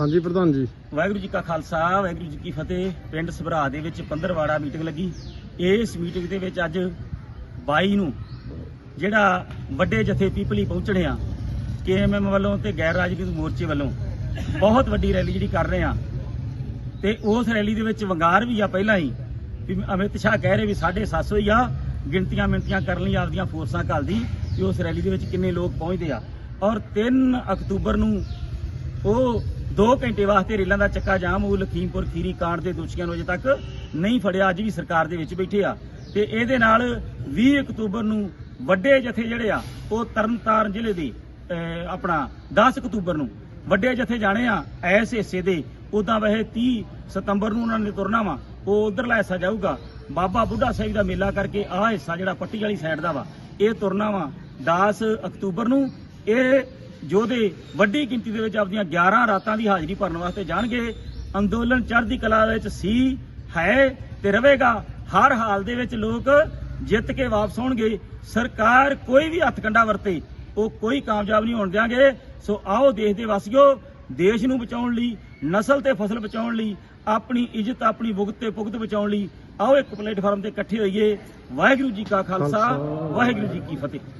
ਹਾਂਜੀ, ਪ੍ਰਧਾਨ ਜੀ। ਵਾਹਿਗੁਰੂ ਜੀ ਕਾ ਖਾਲਸਾ, ਵਾਹਿਗੁਰੂ ਜੀ ਕੀ ਫਤਿਹ। ਪਿੰਡ ਸਭਰਾ ਦੇ ਵਿੱਚ ਪੰਦਰਵਾੜਾ ਮੀਟਿੰਗ ਲੱਗੀ। ਇਸ ਮੀਟਿੰਗ ਦੇ ਵਿੱਚ ਅੱਜ 22 ਨੂੰ ਜਿਹੜਾ ਵੱਡੇ ਜਥੇ ਪੀਪਲੀ ਪਹੁੰਚਣੇ ਆ, ਕੇਐਮਐਮ ਵੱਲੋਂ ਤੇ ਗੈਰ ਰਾਜਨੀਤਿਕ ਮੋਰਚੇ ਵੱਲੋਂ ਬਹੁਤ ਵੱਡੀ ਰੈਲੀ ਜਿਹੜੀ ਕਰ ਰਹੇ ਆ। ਤੇ ਉਸ ਰੈਲੀ ਦੇ ਵਿੱਚ ਵੰਗਾਰ ਵੀ ਆ ਪਹਿਲਾਂ ਹੀ, ਵੀ ਅਮਿਤ ਸ਼ਾਹ ਕਹਿ ਰਹੇ ਵੀ 750 ਹੀ ਆ, ਗਿਣਤੀਆਂ ਮਿੰਤੀਆਂ ਕਰਨ ਲਈ ਆਪਦੀਆਂ ਫੋਰਸਾਂ ਘੱਲਦੀ ਕਿ ਉਸ ਰੈਲੀ ਦੇ ਵਿੱਚ ਕਿੰਨੇ ਲੋਕ ਪਹੁੰਚਦੇ ਆ। ਔਰ 3 ਅਕਤੂਬਰ ਨੂੰ ਉਹ 2 ਘੰਟੇ ਵਾਸਤੇ ਰੇਲਾਂ ਦਾ ਚੱਕਾ ਜਾਮ ਉਹ ਲਖੀਮਪੁਰ ਖੀਰੀ ਕਾਂਡ ਦੇ ਦੋਸ਼ੀਆਂ ਨੂੰ ਅਜੇ ਤੱਕ ਨਹੀਂ ਫੜਿਆ। ਅੱਜ ਵੀ ਸਰਕਾਰ ਦੇ ਵਿੱਚ ਬੈਠੇ ਆ। ਤੇ ਇਹਦੇ ਨਾਲ 20 ਅਕਤੂਬਰ ਨੂੰ ਵੱਡੇ ਜਥੇ ਜਿਹੜੇ ਆ, ਉਹ ਤਰਨਤਾਰਨ ਜ਼ਿਲ੍ਹੇ ਦੇ ਆਪਣਾ 10 ਅਕਤੂਬਰ ਨੂੰ ਵੱਡੇ ਜਥੇ ਜਾਣੇ ਆ ਐਸ ਹਿੱਸੇ ਦੇ। ਉਦਾਂ ਵੈਸੇ 30 ਸਤੰਬਰ ਨੂੰ ਉਹਨਾਂ ਨੇ ਤੁਰਨਾ ਵਾ, ਉਹ ਉਧਰਲਾ ਹਿੱਸਾ ਜਾਊਗਾ। ਬਾਬਾ ਬੁੱਢਾ ਸਾਹਿਬ ਦਾ ਮੇਲਾ ਕਰਕੇ ਆਹ ਹਿੱਸਾ ਜਿਹੜਾ ਪੱਟੀ ਵਾਲੀ ਸਾਈਡ ਦਾ ਵਾ, ਇਹ ਤੁਰਨਾ ਵਾ 10 ਅਕਤੂਬਰ ਨੂੰ। ਇਹ ਯੋਧੇ ਵੱਡੀ ਗਿਣਤੀ ਦੇ ਵਿੱਚ ਆਪਦੀਆਂ 11 ਰਾਤਾਂ ਦੀ ਹਾਜ਼ਰੀ ਭਰਨ ਵਾਸਤੇ ਜਾਣਗੇ। ਅੰਦੋਲਨ ਚੜ੍ਹਦੀ ਕਲਾ ਵਿੱਚ ਸੀ ਹੈ ਤੇ ਰਹੇਗਾ। ਹਰ ਹਾਲ ਦੇ ਵਿੱਚ ਲੋਕ ਜਿੱਤ ਕੇ ਵਾਪਸ ਆਉਣਗੇ। ਸਰਕਾਰ ਕੋਈ ਵੀ ਹੱਥਕੰਡਾ ਵਰਤੇ ਉਹ ਕੋਈ ਕਾਮਯਾਬ ਨਹੀਂ ਹੋਣ ਦਿਆਂਗੇ। ਸੋ ਆਓ ਦੇਸ਼ ਦੇ ਵਾਸੀਓ ਦੇਸ਼ ਨੂੰ ਬਚਾਉਣ ਲਈ ਨਸਲ ਤੇ ਫਸਲ ਬਚਾਉਣ ਲਈ ਆਪਣੀ ਇੱਜ਼ਤ ਆਪਣੀ ਭੁਗਤ ਤੇ ਭੁਗਤ ਬਚਾਉਣ ਲਈ ਆਓ ਇੱਕ ਪਲੇਟਫਾਰਮ ਤੇ ਇਕੱਠੇ ਹੋਈਏ। ਵਾਹਿਗੁਰੂ ਜੀ ਕਾ ਖਾਲਸਾ। ਵਾਹਿਗੁਰੂ ਜੀ ਕੀ ਫਤਿਹ।